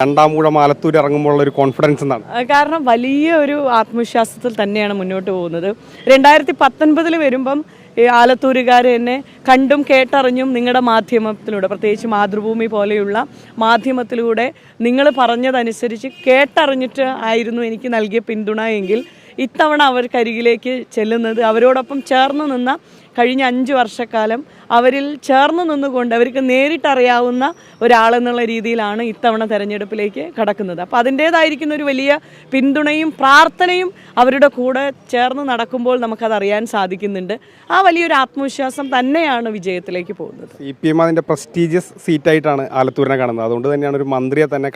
രണ്ടാം മാലത്തൂർ ഇറങ്ങുമ്പോൾ ഒരു കോൺഫിഡൻസ് എന്നാണ് കാരണം വലിയ ഒരു ആത്മവിശ്വാസത്തിൽ തന്നെയാണ് മുന്നോട്ട് പോകുന്നത്. രണ്ടായിരത്തി പത്തൊൻപതിൽ വരുമ്പം ഈ ആലത്തൂരുകാർ എന്നെ കണ്ടും കേട്ടറിഞ്ഞും നിങ്ങളുടെ മാധ്യമത്തിലൂടെ പ്രത്യേകിച്ച് മാതൃഭൂമി പോലെയുള്ള മാധ്യമത്തിലൂടെ നിങ്ങൾ പറഞ്ഞതനുസരിച്ച് കേട്ടറിഞ്ഞിട്ട് ആയിരുന്നു എനിക്ക് നൽകിയ പിന്തുണ എങ്കിൽ ഇത്തവണ അവർക്കരികിലേക്ക് ചെല്ലുന്നത് അവരോടൊപ്പം ചേർന്ന് നിന്ന കഴിഞ്ഞ അഞ്ച് വർഷക്കാലം അവരിൽ ചേർന്ന് നിന്നുകൊണ്ട് അവർക്ക് നേരിട്ടറിയാവുന്ന ഒരാളെന്നുള്ള രീതിയിലാണ് ഇത്തവണ തെരഞ്ഞെടുപ്പിലേക്ക് കടക്കുന്നത്. അപ്പോൾ അതിന്റേതായിരിക്കുന്ന ഒരു വലിയ പിന്തുണയും പ്രാർത്ഥനയും അവരുടെ കൂടെ ചേർന്ന് നടക്കുമ്പോൾ നമുക്കത് അറിയാൻ സാധിക്കുന്നുണ്ട്. ആ വലിയൊരു ആത്മവിശ്വാസം തന്നെയാണ് വിജയത്തിലേക്ക് പോകുന്നത്. സി പി എം അതിന്റെ പ്രസ്റ്റീജിയസ് സീറ്റായിട്ടാണ് ആലത്തൂരിനെ കാണുന്നത്. അതുകൊണ്ട് തന്നെയാണ് ഒരു മന്ത്രിയെ തന്നെ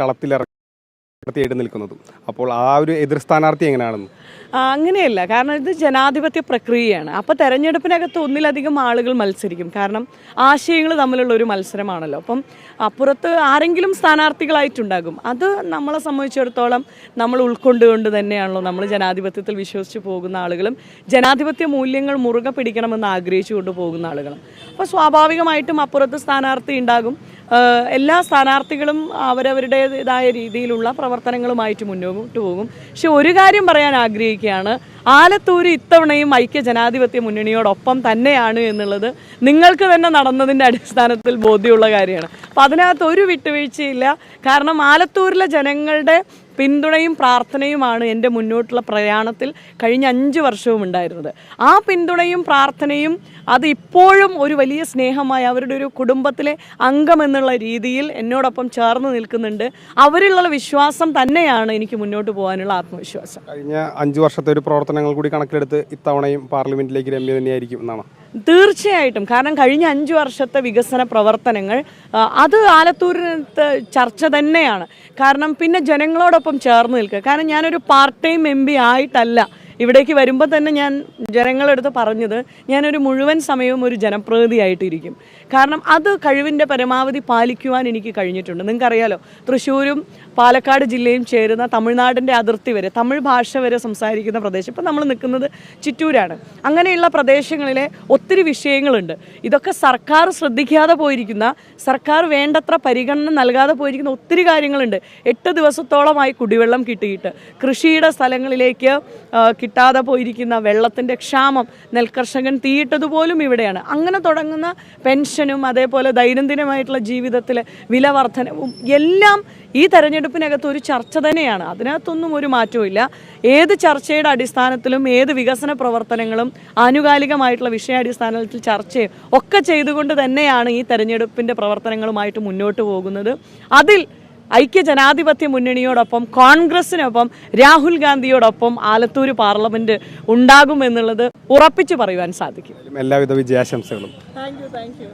കളത്തിലിറക്കി നിൽക്കുന്നതും. അപ്പോൾ ആ ഒരു എതിർ സ്ഥാനാർത്ഥി എങ്ങനെയാണെന്ന്? അങ്ങനെയല്ല. കാരണം ഇത് ജനാധിപത്യ പ്രക്രിയയാണ്. അപ്പോൾ തെരഞ്ഞെടുപ്പിനകത്ത് ഒന്നിലധികം ആളുകൾ മത്സരിക്കും. കാരണം ആശയങ്ങൾ തമ്മിലുള്ള ഒരു മത്സരമാണല്ലോ. അപ്പം അപ്പുറത്ത് ആരെങ്കിലും സ്ഥാനാർത്ഥികളായിട്ടുണ്ടാകും. അത് നമ്മളെ സംബന്ധിച്ചിടത്തോളം നമ്മൾ ഉൾക്കൊണ്ടുകൊണ്ട് തന്നെയാണല്ലോ നമ്മൾ ജനാധിപത്യത്തിൽ വിശ്വസിച്ച് പോകുന്ന ആളുകളും ജനാധിപത്യ മൂല്യങ്ങൾ മുറുകെ പിടിക്കണമെന്ന് ആഗ്രഹിച്ചുകൊണ്ട് പോകുന്ന ആളുകളും. അപ്പോൾ സ്വാഭാവികമായിട്ടും അപ്പുറത്ത് സ്ഥാനാർത്ഥി ഉണ്ടാകും. എല്ലാ സ്ഥാനാർത്ഥികളും അവരവരുടേതായ രീതിയിലുള്ള പ്രവർത്തനങ്ങളുമായിട്ട് മുന്നോട്ട് പോകും. പക്ഷെ ഒരു കാര്യം പറയാൻ ആഗ്രഹിക്കുകയാണ്. ആലത്തൂർ ഇത്തവണയും ഐക്യ ജനാധിപത്യ മുന്നണിയോടൊപ്പം തന്നെയാണ് എന്നുള്ളത് നിങ്ങൾക്ക് തന്നെ നടന്നതിന്റെ അടിസ്ഥാനത്തിൽ ബോധ്യമുള്ള കാര്യമാണ്. അപ്പം അതിനകത്ത് ഒരു വിട്ടുവീഴ്ചയില്ല. കാരണം ആലത്തൂരിലെ ജനങ്ങളുടെ പിന്തുണയും പ്രാർത്ഥനയുമാണ് എന്റെ മുന്നോട്ടുള്ള പ്രയാണത്തിൽ കഴിഞ്ഞ അഞ്ച് വർഷവും ഉണ്ടായിരുന്നത്. ആ പിന്തുണയും പ്രാർത്ഥനയും അത് ഇപ്പോഴും ഒരു വലിയ സ്നേഹമായി അവരുടെ ഒരു കുടുംബത്തിലെ അംഗം എന്നുള്ള രീതിയിൽ എന്നോടൊപ്പം ചേർന്ന് നിൽക്കുന്നുണ്ട്. അവരിലുള്ള വിശ്വാസം തന്നെയാണ് എനിക്ക് മുന്നോട്ട് പോകാനുള്ള ആത്മവിശ്വാസം. കഴിഞ്ഞ അഞ്ച് വർഷത്തെ ഒരു പ്രവർത്തനങ്ങൾ കൂടി കണക്കിലെടുത്ത് ഇത്തവണയും പാർലമെന്റിലേക്ക് രമ്യ തന്നെയായിരിക്കും എന്നാണ്? തീർച്ചയായിട്ടും. കാരണം കഴിഞ്ഞ അഞ്ച് വർഷത്തെ വികസന പ്രവർത്തനങ്ങൾ അത് ആലത്തൂരിനകത്ത് ചർച്ച തന്നെയാണ്. കാരണം പിന്നെ ജനങ്ങളോടൊപ്പം ചേർന്ന് നിൽക്കുക. കാരണം ഞാനൊരു പാർട്ട് ടൈം എം പി ആയിട്ടല്ല. ഇവിടേക്ക് വരുമ്പോൾ തന്നെ ഞാൻ ജനങ്ങളെടുത്ത് പറഞ്ഞത് ഞാനൊരു മുഴുവൻ സമയവും ഒരു ജനപ്രതിനിധിയായിട്ടിരിക്കും. കാരണം അത് കഴിവിന്റെ പരമാവധി പാലിക്കുവാൻ എനിക്ക് കഴിഞ്ഞിട്ടുണ്ട്. നിങ്ങൾക്കറിയാലോ തൃശ്ശൂരും പാലക്കാട് ജില്ലയും ചേരുന്ന തമിഴ്നാടിന്റെ അതിർത്തി വരെ തമിഴ് ഭാഷ വരെ സംസാരിക്കുന്ന പ്രദേശം. ഇപ്പം നമ്മൾ നിൽക്കുന്നത് ചിറ്റൂരാണ്. അങ്ങനെയുള്ള പ്രദേശങ്ങളിലെ ഒത്തിരി വിഷയങ്ങളുണ്ട്. ഇതൊക്കെ സർക്കാർ ശ്രദ്ധിക്കാതെ പോയിരിക്കുന്ന സർക്കാർ വേണ്ടത്ര പരിഗണന നൽകാതെ പോയിരിക്കുന്ന ഒത്തിരി കാര്യങ്ങളുണ്ട്. എട്ട് ദിവസത്തോളമായി കുടിവെള്ളം കിട്ടിയിട്ട്. കൃഷിയുടെ സ്ഥലങ്ങളിലേക്ക് കിട്ടാതെ പോയിരിക്കുന്ന വെള്ളത്തിന്റെ ക്ഷാമം നെൽകർഷകൻ തീയിട്ടതുപോലും ഇവിടെയാണ്. അങ്ങനെ തുടങ്ങുന്ന പെൻഷനും അതേപോലെ ദൈനംദിനമായിട്ടുള്ള ജീവിതത്തിലെ വില വർധനവും എല്ലാം ഈ തെരഞ്ഞെടുപ്പിനകത്ത് ഒരു ചർച്ച തന്നെയാണ്. അതിനകത്തൊന്നും ഒരു മാറ്റവും ഏത് ചർച്ചയുടെ അടിസ്ഥാനത്തിലും ഏത് വികസന പ്രവർത്തനങ്ങളും ആനുകാലികമായിട്ടുള്ള വിഷയാടിസ്ഥാനത്തിൽ ചർച്ചയും ഒക്കെ ചെയ്തുകൊണ്ട് തന്നെയാണ് ഈ തെരഞ്ഞെടുപ്പിന്റെ പ്രവർത്തനങ്ങളുമായിട്ട് മുന്നോട്ട് പോകുന്നത്. അതിൽ ഐക്യ ജനാധിപത്യ മുന്നണിയോടൊപ്പം കോൺഗ്രസിനൊപ്പം രാഹുൽ ഗാന്ധിയോടൊപ്പം ആലത്തൂർ പാർലമെന്റ് ഉണ്ടാകുമെന്നുള്ളത് ഉറപ്പിച്ചു പറയുവാൻ സാധിക്കും. എല്ലാവിധ വിജയാശംസകളും. Thank you thank you